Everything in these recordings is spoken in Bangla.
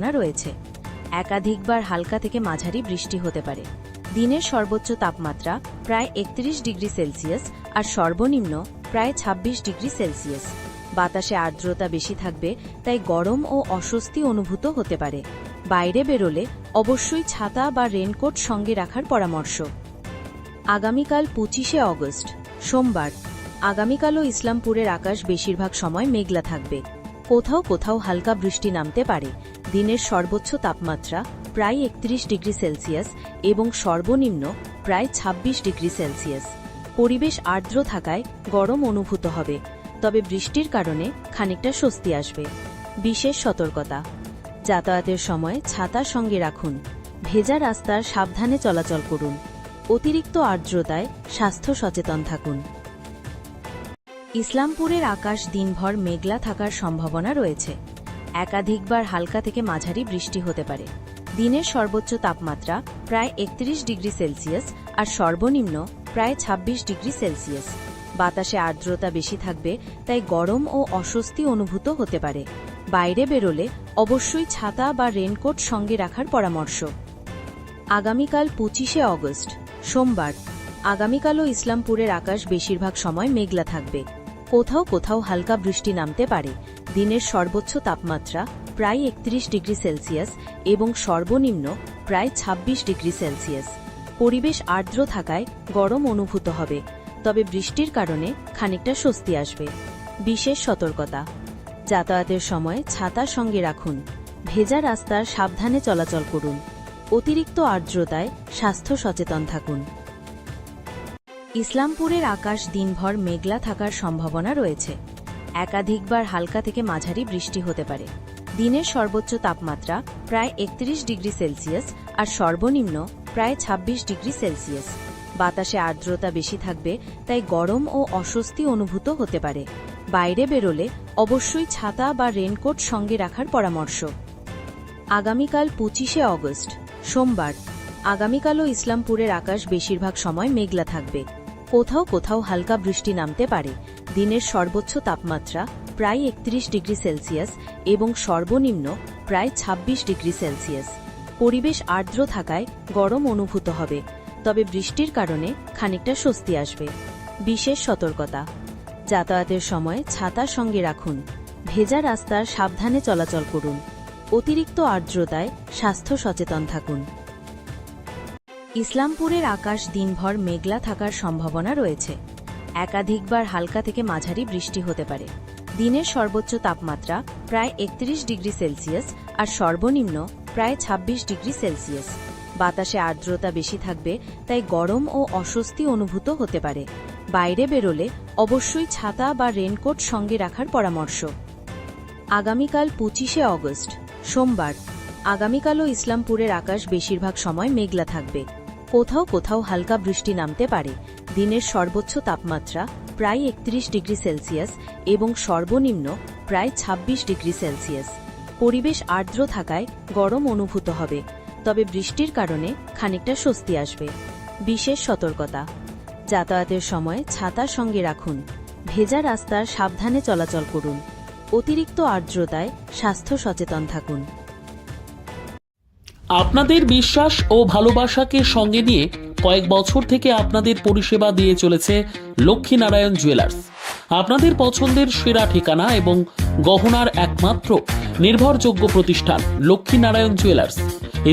রয়েছে। একাধিকবার হালকা থেকে মাঝারি বৃষ্টি হতে পারে। দিনের সর্বোচ্চ তাপমাত্রা প্রায় একত্রিশ ডিগ্রি সেলসিয়াস আর সর্বনিম্ন প্রায় ২৬ ডিগ্রি সেলসিয়াস। বাতাসে আর্দ্রতা বেশি থাকবে, তাই গরম ও অস্বস্তি অনুভূত হতে পারে। বাইরে বেরোলে অবশ্যই ছাতা বা রেনকোট সঙ্গে রাখার পরামর্শ। আগামীকাল পঁচিশে অগস্ট, সোমবার। আগামীকালও ইসলামপুরের আকাশ বেশিরভাগ সময় মেঘলা থাকবে। কোথাও কোথাও হালকা বৃষ্টি নামতে পারে দিনের সর্বোচ্চ তাপমাত্রা প্রায় একত্রিশ ডিগ্রি সেলসিয়াস এবং সর্বনিম্ন প্রায় ২৬ ডিগ্রি সেলসিয়াস। পরিবেশ আর্দ্র থাকায় গরম অনুভূত হবে, তবে বৃষ্টির কারণে খানিকটা স্বস্তি আসবে। বিশেষ সতর্কতা, যাতায়াতের সময় ছাতা সঙ্গে রাখুন, ভেজা রাস্তার সাবধানে চলাচল করুন, অতিরিক্ত আর্দ্রতায় স্বাস্থ্য সচেতন থাকুন। ইসলামপুরের আকাশ দিনভর মেঘলা থাকার সম্ভাবনা রয়েছে। একাধিকবার হালকা থেকে মাঝারি বৃষ্টি হতে পারে। দিনের সর্বোচ্চ তাপমাত্রা প্রায় একত্রিশ ডিগ্রি সেলসিয়াস আর সর্বনিম্ন প্রায় ২৬ ডিগ্রি সেলসিয়াস। বাতাসে আর্দ্রতা বেশি থাকবে, তাই গরম ও অস্বস্তি অনুভূত হতে পারে। বাইরে বেরোলে অবশ্যই ছাতা বা রেনকোট সঙ্গে রাখার পরামর্শ। আগামীকাল পঁচিশে অগস্ট, সোমবার। আগামীকালও ইসলামপুরের আকাশ বেশিরভাগ সময় মেঘলা থাকবে। কোথাও কোথাও হালকা বৃষ্টি নামতে পারে দিনের সর্বোচ্চ তাপমাত্রা প্রায় একত্রিশ ডিগ্রি সেলসিয়াস এবং সর্বনিম্ন প্রায় ২৬ ডিগ্রি সেলসিয়াস। পরিবেশ আর্দ্র থাকায় গরম অনুভূত হবে, তবে বৃষ্টির কারণে খানিকটা স্বস্তি আসবে। বিশেষ সতর্কতা, যাতায়াতের সময় ছাতা সঙ্গে রাখুন, ভেজা রাস্তার সাবধানে চলাচল করুন, অতিরিক্ত আর্দ্রতায় স্বাস্থ্য সচেতন থাকুন। ইসলামপুরের আকাশ দিনভর মেঘলা থাকার সম্ভাবনা রয়েছে। একাধিকবার হালকা থেকে মাঝারি বৃষ্টি হতে পারে। দিনের সর্বোচ্চ তাপমাত্রা প্রায় একত্রিশ ডিগ্রি সেলসিয়াস আর সর্বনিম্ন প্রায় ২৬ ডিগ্রি সেলসিয়াস। বাতাসে আর্দ্রতা বেশি থাকবে, তাই গরম ও অস্বস্তি অনুভূত হতে পারে। বাইরে বেরোলে অবশ্যই ছাতা বা রেনকোট সঙ্গে রাখার পরামর্শ। আগামীকাল পঁচিশে অগস্ট, সোমবার। আগামীকালও ইসলামপুরের আকাশ বেশিরভাগ সময় মেঘলা থাকবে। কোথাও কোথাও হালকা বৃষ্টি নামতে পারে। দিনের সর্বোচ্চ তাপমাত্রা প্রায় একত্রিশ ডিগ্রি সেলসিয়াস এবং সর্বনিম্ন প্রায় ২৬ ডিগ্রি সেলসিয়াস। পরিবেশ আর্দ্র থাকায় গরম অনুভূত হবে, তবে বৃষ্টির কারণে খানিকটা স্বস্তি আসবে। বিশেষ সতর্কতা, যাতায়াতের সময় ছাতা সঙ্গে রাখুন, ভেজা রাস্তার সাবধানে চলাচল করুন, অতিরিক্ত আর্দ্রতায় স্বাস্থ্য সচেতন থাকুন। ইসলামপুরের আকাশ দিনভর মেঘলা থাকার সম্ভাবনা রয়েছে। একাধিকবার হালকা থেকে মাঝারি বৃষ্টি হতে পারে। দিনের সর্বোচ্চ তাপমাত্রা প্রায় একত্রিশ ডিগ্রি সেলসিয়াস আর সর্বনিম্ন প্রায় ২৬ ডিগ্রি সেলসিয়াস। বাতাসে আর্দ্রতা বেশি থাকবে, তাই গরম ও অস্বস্তি অনুভূত হতে পারে। বাইরে বেরোলে অবশ্যই ছাতা বা রেনকোট সঙ্গে রাখার পরামর্শ। আগামীকাল পঁচিশে অগস্ট, সোমবার। আগামীকালও ইসলামপুরের আকাশ বেশিরভাগ সময় মেঘলা থাকবে। কোথাও কোথাও হালকা বৃষ্টি নামতে পারে। দিনের সর্বোচ্চ তাপমাত্রা প্রায় একত্রিশ ডিগ্রি সেলসিয়াস এবং সর্বনিম্ন প্রায় ২৬ ডিগ্রি সেলসিয়াস। পরিবেশ আর্দ্র থাকায় গরম অনুভূত হবে, তবে বৃষ্টির কারণে খানিকটা স্বস্তি আসবে। বিশেষ সতর্কতা, যাতায়াতের সময় ছাতা সঙ্গে রাখুন, ভেজা রাস্তার সাবধানে চলাচল করুন, অতিরিক্ত আর্দ্রতায় স্বাস্থ্য সচেতন থাকুন। আপনাদের বিশ্বাস ও ভালোবাসাকে সঙ্গে নিয়ে কয়েক বছর থেকে আপনাদের পরিষেবা দিয়ে চলেছে লক্ষ্মীনারায়ণ জুয়েলার্স। আপনাদের পছন্দের সেরা ঠিকানা এবং গহনার একমাত্র নির্ভরযোগ্য প্রতিষ্ঠান লক্ষ্মীনারায়ণ জুয়েলার্স।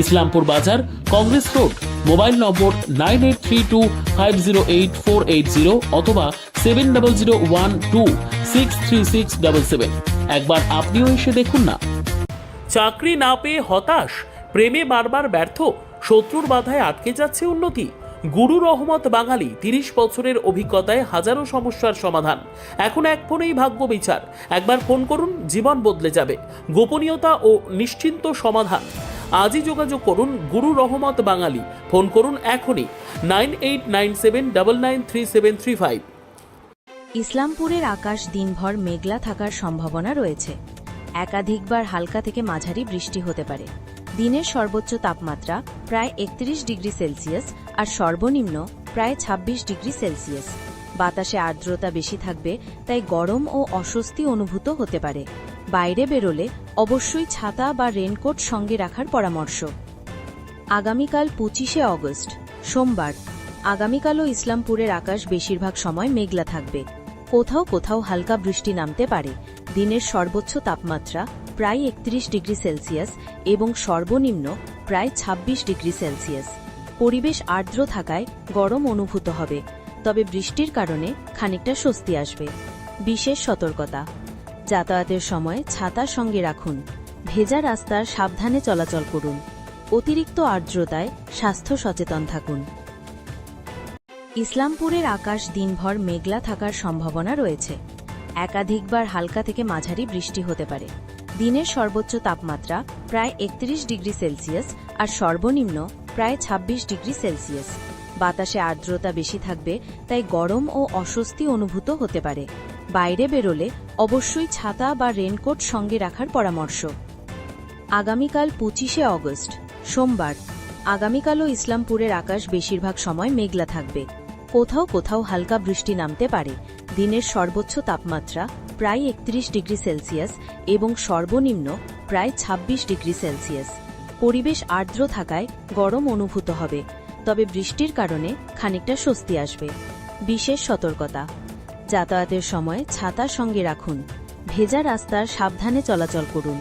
ইসলামপুর বাজার, Congress road, mobile number nine eight three two five zero eight four eight zero অথবা seven double zero one two six three six double seven. একবার আপনিও এসে দেখুন না। চাকরি না পেয়ে হতাশ? প্রেমে বারবার ব্যর্থ, শত্রুর বাধায় আটকে যাচ্ছে উন্নতি। গুরু রহমত বাঙালি তিরিশ বছরের অভিজ্ঞতায় হাজারো সমস্যার সমাধান। এখন এক ফোনেই ভাগ্য বিচার। একবার ফোন করুন, জীবন বদলে যাবে। গোপনীয়তা ও নিশ্চিন্ত সমাধান। আজই যোগাযোগ করুন গুরু রহমত বাঙালি। ফোন করুন এখনই nine eight nine seven double nine three seven three five. ইসলামপুরের আকাশ দিনভর মেঘলা থাকার সম্ভাবনা রয়েছে। একাধিকবার হালকা থেকে মাঝারি বৃষ্টি হতে পারে। দিনের সর্বোচ্চ তাপমাত্রা প্রায় একত্রিশ ডিগ্রি সেলসিয়াস আর সর্বনিম্ন প্রায় ২৬ ডিগ্রি সেলসিয়াস। বাতাসে আর্দ্রতা বেশি থাকবে, তাই গরম ও অস্বস্তি অনুভূত হতে পারে। বাইরে বেরোলে অবশ্যই ছাতা বা রেনকোট সঙ্গে রাখার পরামর্শ। আগামীকাল পঁচিশে অগস্ট, সোমবার। আগামীকালও ইসলামপুরের আকাশ বেশিরভাগ সময় মেঘলা থাকবে। কোথাও কোথাও হালকা বৃষ্টি নামতে পারে। দিনের সর্বোচ্চ তাপমাত্রা প্রায় একত্রিশ ডিগ্রি সেলসিয়াস এবং সর্বনিম্ন প্রায় ২৬ ডিগ্রি সেলসিয়াস। পরিবেশ আর্দ্র থাকায় গরম অনুভূত হবে, তবে বৃষ্টির কারণে খানিকটা স্বস্তি আসবে। বিশেষ সতর্কতা, যাতায়াতের সময় ছাতা সঙ্গে রাখুন, ভেজা রাস্তার সাবধানে চলাচল করুন, অতিরিক্ত আর্দ্রতায় স্বাস্থ্য সচেতন থাকুন। ইসলামপুরের আকাশ দিনভর মেঘলা থাকার সম্ভাবনা রয়েছে। একাধিকবার হালকা থেকে মাঝারি বৃষ্টি হতে পারে। দিনের সর্বোচ্চ তাপমাত্রা প্রায় একত্রিশ ডিগ্রি সেলসিয়াস আর সর্বনিম্ন প্রায় ২৬ ডিগ্রি সেলসিয়াস। বাতাসে আর্দ্রতা বেশি থাকবে, তাই গরম ও অস্বস্তি অনুভূত হতে পারে। বাইরে বেরোলে অবশ্যই ছাতা বা রেনকোট সঙ্গে রাখার পরামর্শ। আগামীকাল পঁচিশে অগস্ট, সোমবার। আগামীকালও ইসলামপুরের আকাশ বেশিরভাগ সময় মেঘলা থাকবে। কোথাও কোথাও হালকা বৃষ্টি নামতে পারে। দিনের সর্বোচ্চ তাপমাত্রা প্রায় একত্রিশ ডিগ্রি সেলসিয়াস এবং সর্বনিম্ন প্রায় ২৬ ডিগ্রি সেলসিয়াস। পরিবেশ আর্দ্র থাকায় গরম অনুভূত হবে, তবে বৃষ্টির কারণে খানিকটা স্বস্তি আসবে। বিশেষ সতর্কতা, যাতায়াতের সময় ছাতা সঙ্গে রাখুন, ভেজা রাস্তার সাবধানে চলাচল করুন,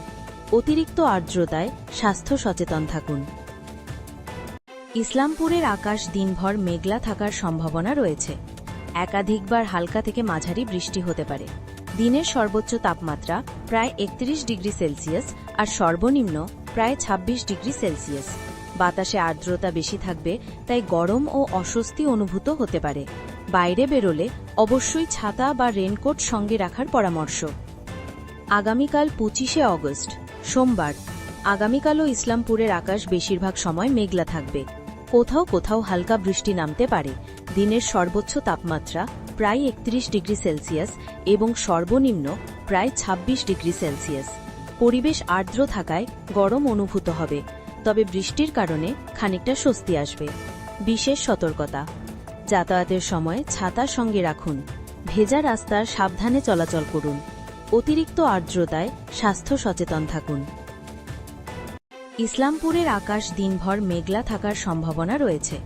অতিরিক্ত আর্দ্রতায় স্বাস্থ্য সচেতন থাকুন। ইসলামপুরের আকাশ দিনভর মেঘলা থাকার সম্ভাবনা রয়েছে। একাধিকবার হালকা থেকে মাঝারি বৃষ্টি হতে পারে। দিনের সর্বোচ্চ তাপমাত্রা প্রায় একত্রিশ ডিগ্রি সেলসিয়াস আর সর্বনিম্ন প্রায় ২৬ ডিগ্রি সেলসিয়াস। বাতাসে আর্দ্রতা বেশি থাকবে, তাই গরম ও অস্বস্তি অনুভূত হতে পারে। বাইরে বেরোলে অবশ্যই ছাতা বা রেনকোট সঙ্গে রাখার পরামর্শ। আগামীকাল পঁচিশে অগস্ট, সোমবার। আগামীকালও ইসলামপুরের আকাশ বেশিরভাগ সময় মেঘলা থাকবে। কোথাও কোথাও হালকা বৃষ্টি নামতে পারে। দিনের সর্বোচ্চ তাপমাত্রা প্রায় একত্রিশ ডিগ্রি সেলসিয়াস এবং সর্বনিম্ন প্রায় ২৬ ডিগ্রি সেলসিয়াস। পরিবেশ আর্দ্র থাকায় গরম অনুভূত হবে, তবে বৃষ্টির কারণে খানিকটা স্বস্তি আসবে। বিশেষ সতর্কতা, যাতায়াতের সময় ছাতা সঙ্গে রাখুন, ভেজা রাস্তার সাবধানে চলাচল করুন, অতিরিক্ত আর্দ্রতায় স্বাস্থ্য সচেতন থাকুন। ইসলামপুরের আকাশ দিনভর মেঘলা থাকার সম্ভাবনা রয়েছে।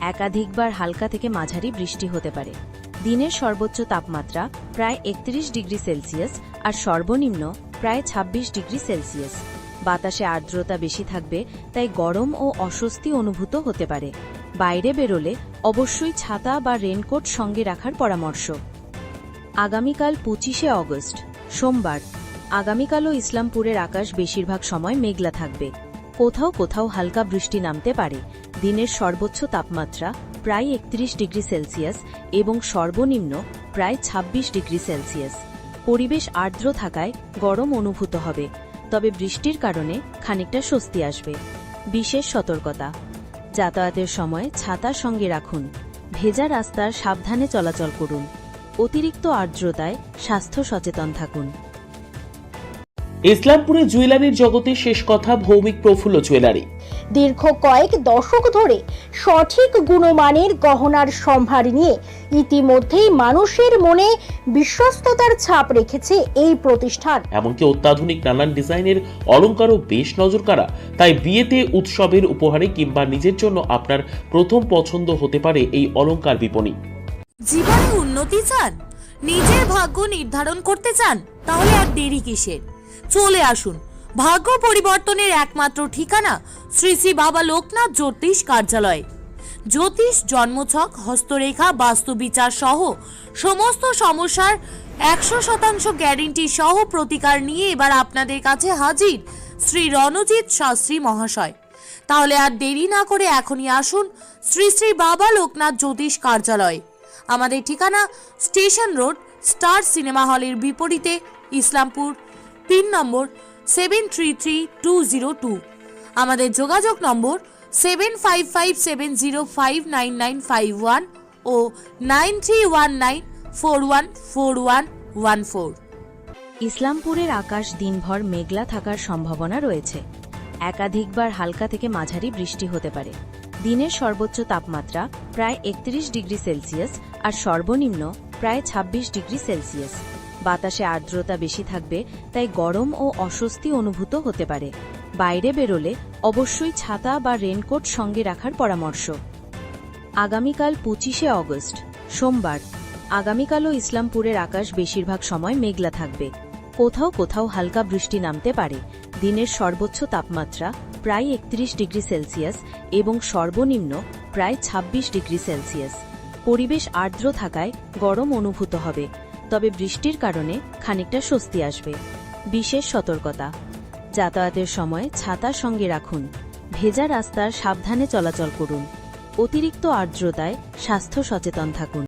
একাধিকবার হালকা থেকে মাঝারি বৃষ্টি হতে পারে। দিনের সর্বোচ্চ তাপমাত্রা প্রায় একত্রিশ ডিগ্রি সেলসিয়াস আর সর্বনিম্ন প্রায় ২৬ ডিগ্রি সেলসিয়াস। বাতাসে আর্দ্রতা বেশি থাকবে, তাই গরম ও অস্বস্তি অনুভূত হতে পারে। বাইরে বেরোলে অবশ্যই ছাতা বা রেনকোট সঙ্গে রাখার পরামর্শ। আগামীকাল পঁচিশে অগস্ট, সোমবার। আগামীকালও ইসলামপুরের আকাশ বেশিরভাগ সময় মেঘলা থাকবে। কোথাও কোথাও হালকা বৃষ্টি নামতে পারে। দিনের সর্বোচ্চ তাপমাত্রা প্রায় একত্রিশ ডিগ্রি সেলসিয়াস এবং সর্বনিম্ন প্রায় ২৬ ডিগ্রি সেলসিয়াস। পরিবেশ আর্দ্র থাকায় গরম অনুভূত হবে, তবে বৃষ্টির কারণে খানিকটা স্বস্তি আসবে। বিশেষ সতর্কতা, যাতায়াতের সময় ছাতা সঙ্গে রাখুন, ভেজা রাস্তার সাবধানে চলাচল করুন, অতিরিক্ত আর্দ্রতায় স্বাস্থ্য সচেতন থাকুন। ইসলামপুরে জুয়েলারির জগতে শেষ কথা ভৌমিক প্রফুল্ল জুয়েলারি। দীর্ঘ কয়েক দশক ধরে সঠিক গুণমানের গহনার সম্ভার নিয়ে ইতিমধ্যেই মানুষের মনে বিশ্বস্ততার ছাপ রেখেছে এই প্রতিষ্ঠান। এমনকি অত্যাধুনিক নানান ডিজাইনের অলংকারও বেশ নজর কাড়া তাই বিয়েতে উৎসবের উপহারে কিংবা নিজের জন্য আপনার প্রথম পছন্দ হতে পারে এই অলংকার বিপণী। জীবনে উন্নতি চান? নিজের ভাগ্য নির্ধারণ করতে চান? তাহলে আর দেরি কিসের? চলে আসুন ভাগ্য পরিবর্তনের একমাত্র ঠিকানা শ্রী শ্রী বাবা লোকনাথ জ্যোতিষ কার্যালয়। জ্যোতিষ, জন্মছক, হস্তরেখা, বাস্তুবিচার সহ সমস্ত সমস্যার একশো শতাংশ গ্যারেন্টি সহ প্রতিকার নিয়ে এবার আপনাদের কাছে হাজির শ্রী রণজিৎ শাস্ত্রী মহাশয়। তাহলে আর দেরি না করে এখনই আসুন শ্রী শ্রী বাবা লোকনাথ জ্যোতিষ কার্যালয়। আমাদের ঠিকানা স্টেশন রোড, স্টার সিনেমা হলের বিপরীতে, ইসলামপুর তিন নম্বর seven three three two zero two আমাদের যোগাযোগ নম্বর seven five five seven zero five nine nine five one ও nine three one nine four one four one one four ইসলামপুরের আকাশ দিনভর মেঘলা থাকার সম্ভাবনা রয়েছে। একাধিকবার হালকা থেকে মাঝারি বৃষ্টি হতে পারে। দিনের সর্বোচ্চ তাপমাত্রা প্রায় একত্রিশ ডিগ্রি সেলসিয়াস আর সর্বনিম্ন প্রায় ২৬ ডিগ্রি সেলসিয়াস। বাতাসে আর্দ্রতা বেশি থাকবে, তাই গরম ও অস্বস্তি অনুভূত হতে পারে। বাইরে বেরোলে অবশ্যই ছাতা বা রেনকোট সঙ্গে রাখার পরামর্শ। আগামীকাল পঁচিশে অগস্ট, সোমবার। আগামীকালও ইসলামপুরের আকাশ বেশিরভাগ সময় মেঘলা থাকবে। কোথাও কোথাও হালকা বৃষ্টি নামতে পারে। দিনের সর্বোচ্চ তাপমাত্রা প্রায় একত্রিশ ডিগ্রি সেলসিয়াস এবং সর্বনিম্ন প্রায় ২৬ ডিগ্রি সেলসিয়াস। পরিবেশ আর্দ্র থাকায় গরম অনুভূত হবে। তবে বৃষ্টির কারণে খানিকটা স্বস্তি আসবে। বিশেষ সতর্কতা। যাতায়াতের সময় ছাতা সঙ্গে রাখুন। ভেজা রাস্তার সাবধানে চলাচল করুন। অতিরিক্ত আর্দ্রতায় স্বাস্থ্য সচেতন থাকুন।